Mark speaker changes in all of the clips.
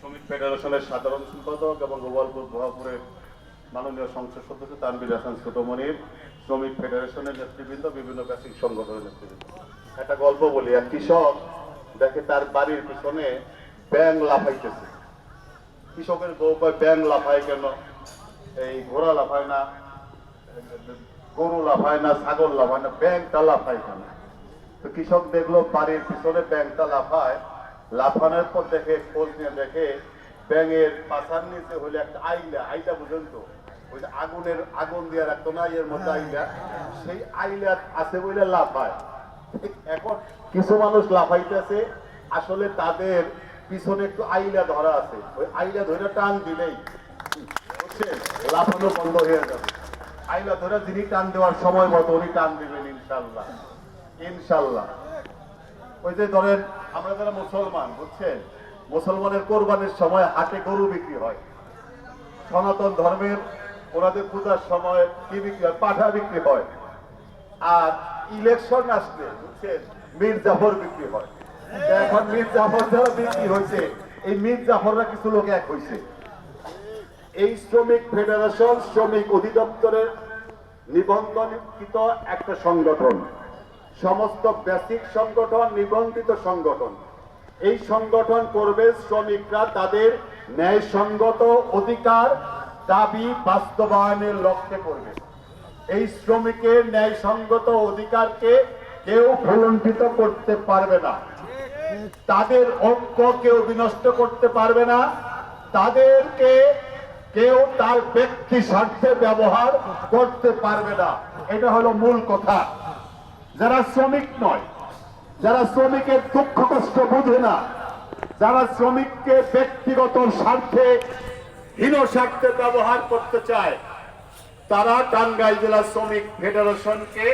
Speaker 1: শ্রমিক ফেডারেশনের সাধারণ সম্পাদক এবং গোপালপুর ভুয়াপুরের মাননীয় সংসদ সদস্য তানবির হাসান ছোটমণির শ্রমিক ফেডারেশনের নেতৃবৃন্দ, বিভিন্ন বেসিক সংগঠনের নেতৃবৃন্দ। একটা গল্প বলি, এক কৃষক দেখে তার বাড়ির পিছনে ব্যাং লাফাইতেছে। কৃষকের বউ ব্যাং লাফায় কেন? এই ঘোড়া লাফায় না, গরু লাফায় না, ছাগল লাফায় না ব্যাংটা লাফায় কেন? তো কৃষক দেখল বাড়ির পিছনে ব্যাংটা লাফায় লাফানোর পর দেখে খোঁজ নিয়ে দেখে ব্যাঙের পাশার নিচে হলে একটা আইলা আইলা বুঝেন তো ওই আগুনের আগুন দিয়ে রাখতো না এর মধ্যে আইলা। সেই আইলা আছে বলে লাফায় ঠিক এখন কিছু মানুষ লাফাইতেছে আসলে তাদের পিছনে একটু আইলা ধরা আছে। ওই আইলা ধরে টান দিলেই বুঝছেন লাফানো বন্ধ হয়ে যাবে। আইলা ধরে যিনি টান দেওয়ার সময় মতো উনি টান দিবেন ইনশাল্লাহ। ইনশাল্লাহ। ওই যে ধরেন, আমরা যারা মুসলমান, বুঝছেন? মুসলমানের কোরবানির সময় হাটে গরু বিক্রি হয়। সনাতন ধর্মের ওনাদের পূজার সময় কি বিক্রি হয়? পাঠা বিক্রি হয়। আর ইলেকশন আসলে, বুঝছেন? মীর জাফর বিক্রি হয়। এখন মীর জাফর যারা বিক্রি হয়েছে, এই মীর জাফররা কিছু লোক এক হয়েছে। এই শ্রমিক ফেডারেশন, শ্রমিক অধিদপ্তরের নিবন্ধনকৃত একটা সংগঠন। সমস্ত বেসিক সংগঠন, নিবন্ধিত সংগঠন। এই সংগঠন করবে শ্রমিকরা তাদের ন্যায়সঙ্গত অধিকার দাবি বাস্তবায়নের লক্ষ্যে করবে। এই শ্রমিকের ন্যায়সঙ্গত অধিকারকে কেউ ভুলণ্ঠিত করতে পারবে না। তাদের ঐক্য কেউ বিনষ্ট করতে পারবে না। তাদেরকে কেউ তার ব্যক্তি স্বার্থে ব্যবহার করতে পারবে না। এটা হলো মূল কথা। যারা শ্রমিক নয়, যারা শ্রমিকের দুঃখ কষ্ট বুঝে না, যারা শ্রমিককে ব্যক্তিগত স্বার্থে হীন স্বার্থে ব্যবহার করতে চায়, তারা টাঙ্গাইল জেলা শ্রমিক ফেডারেশনকে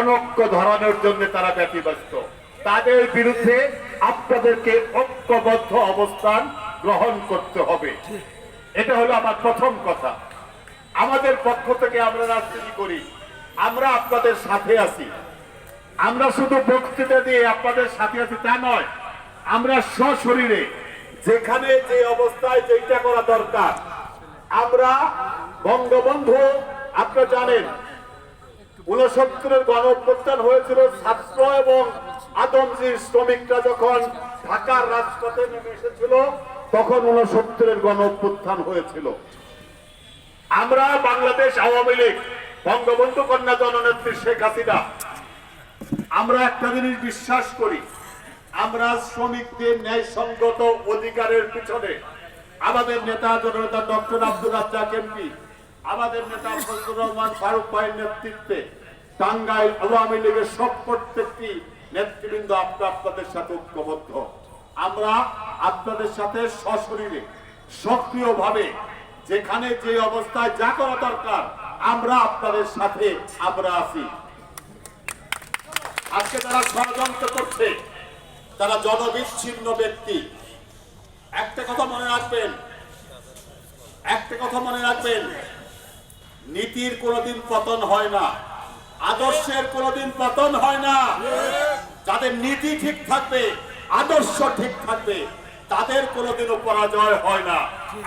Speaker 1: অনক্য ধরানোর জন্য তারা ব্যতিব্যস্ত। তাদের বিরুদ্ধে আপনাদেরকে ঐক্যবদ্ধ অবস্থান গ্রহণ করতে হবে। এটা হলো আমার প্রথম কথা। আমাদের পক্ষ থেকে আমরা রাজনীতি করি। আমরা আপনাদের সাথে আছি। আমরা শুধু বক্তৃতা দিয়ে আপনাদের সাথে আছি তা নয়, আমরা সশরীরে যেখানে যে অবস্থায় যেটা করা দরকার, আমরা বঙ্গবন্ধু, আপনারা জানেন উনসত্তরের গণ অভ্যুত্থান হয়েছিল ছাত্র এবং আদমজির শ্রমিকরা যখন ঢাকার রাজপথে নেমে এসেছিল, তখন উনসত্তরের গণ অভ্যুত্থান হয়েছিল। আমরা বাংলাদেশ আওয়ামী লীগ, বঙ্গবন্ধু কন্যা জননেত্রী শেখ হাসিনা আমরা একটা জিনিস বিশ্বাস করি, আমরা শ্রমিকদের ন্যায়সঙ্গত অধিকারের পিছনে। আমাদের নেতা জননেতা ডক্টর আব্দুল রাজ্জাক এমপি, আমাদের নেতা ফজলুর রহমান ফারুক ভাইয়ের নেতৃত্বে টাঙ্গাইল আওয়ামী লীগের সব প্রত্যেকটি নেতৃবৃন্দ আমরা আপনাদের সাথে ঐক্যবদ্ধ। আমরা আপনাদের সাথে সশরীরে, সক্রিয়ভাবে, যেখানে যে অবস্থায় যা করা দরকার, আমরা আপনাদের সাথে আমরা আছি। আজকে যারা ষড়যন্ত্র করছে তারা জনবিচ্ছিন্ন ব্যক্তি, একটা কথা মনে রাখবেন, একটা কথা মনে রাখবেন, নীতির কোনোদিন পতন হয় না, আদর্শের কোনোদিন পতন হয় না। যাদের নীতি ঠিক থাকবে, আদর্শ ঠিক থাকবে, তাদের কোনোদিনও পরাজয় হয় না।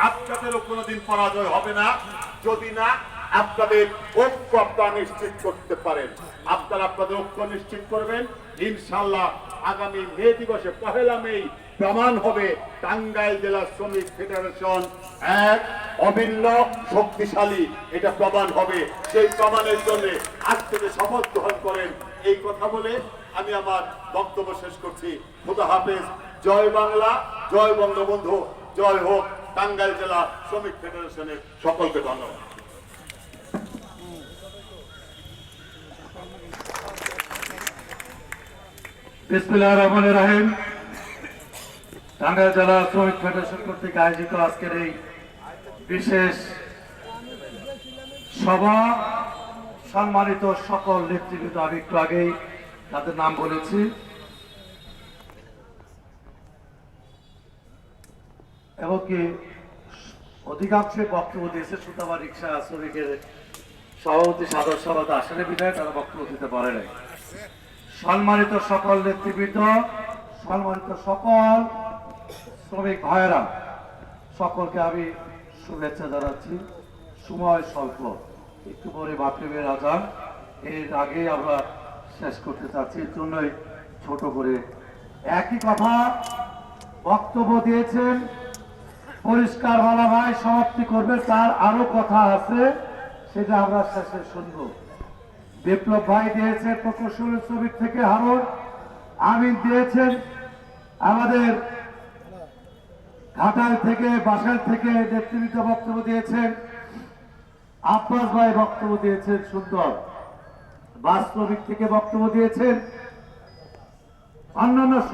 Speaker 1: আপনাদেরও কোনোদিন পরাজয় হবে না, যদি না আপনাদের ঐক্য আপনারা নিশ্চিত করতে পারেন। আপনারা আপনাদের ঐক্য নিশ্চিত করবেন। ইনশাল্লাহ আগামী মে দিবসে পহেলা মে প্রমাণ হবে টাঙ্গাইল জেলা শ্রমিক ফেডারেশন এক অভিন্ন শক্তিশালী। এটা প্রমাণ হবে। সেই প্রমাণের জন্য আজ থেকে শপথ গ্রহণ করেন। এই কথা বলে আমি আমার বক্তব্য শেষ করছি। খুদা হাফেজ। জয় বাংলা, জয় বঙ্গবন্ধু। জয় হোক টাঙ্গাইল জেলা শ্রমিক ফেডারেশনের সকলকে ধন্যবাদ।
Speaker 2: বিসমিল্লাহ রহমান রাহিম। টাঙ্গাইল জেলা শ্রমিক ফেডারেশন কর্তৃক আয়োজিত আজকের এই বিশেষ সভা, সম্মানিত সকল নেতৃবৃন্দ, আমি একটু আগেই তাদের নাম বলেছি। এবং কি অধিকাংশই বক্তব্য দিয়েছে সুতাবা রিক্সা শ্রমিকের সভাপতি সাদর সভাতে আসলে বিধায় তারা বক্তব্য দিতে পারে নাই। সম্মানিত সকল নেতৃবৃন্দ, সম্মানিত সকল শ্রমিক ভাইয়েরা, সকলকে আমি শুভেচ্ছা জানাচ্ছি। সময় স্বল্প। একটু পরে মাতৃবের আজান এর আগে আমরা শেষ করতে চাচ্ছি, এর জন্যই ছোট করে একই কথা বক্তব্য দিয়েছেন। পরিষ্কার বলা ভাই সমাপ্তি করবে, তার আরও কথা আছে, সেটা আমরা শেষে শুনব। বিপ্লব ভাই দিয়েছে প্রকৌশল শ্রমিক থেকে হারুন আমিন দিয়েছেন আমাদের ঘাটাল থেকে বাসাল থেকে নেতৃত্ব বক্তব্য দিয়েছেন। আব্বাস ভাই বক্তব্য দিয়েছেন সুন্দর। বাস্তবিক থেকে বক্তব্য দিয়েছেন। অন্যান্য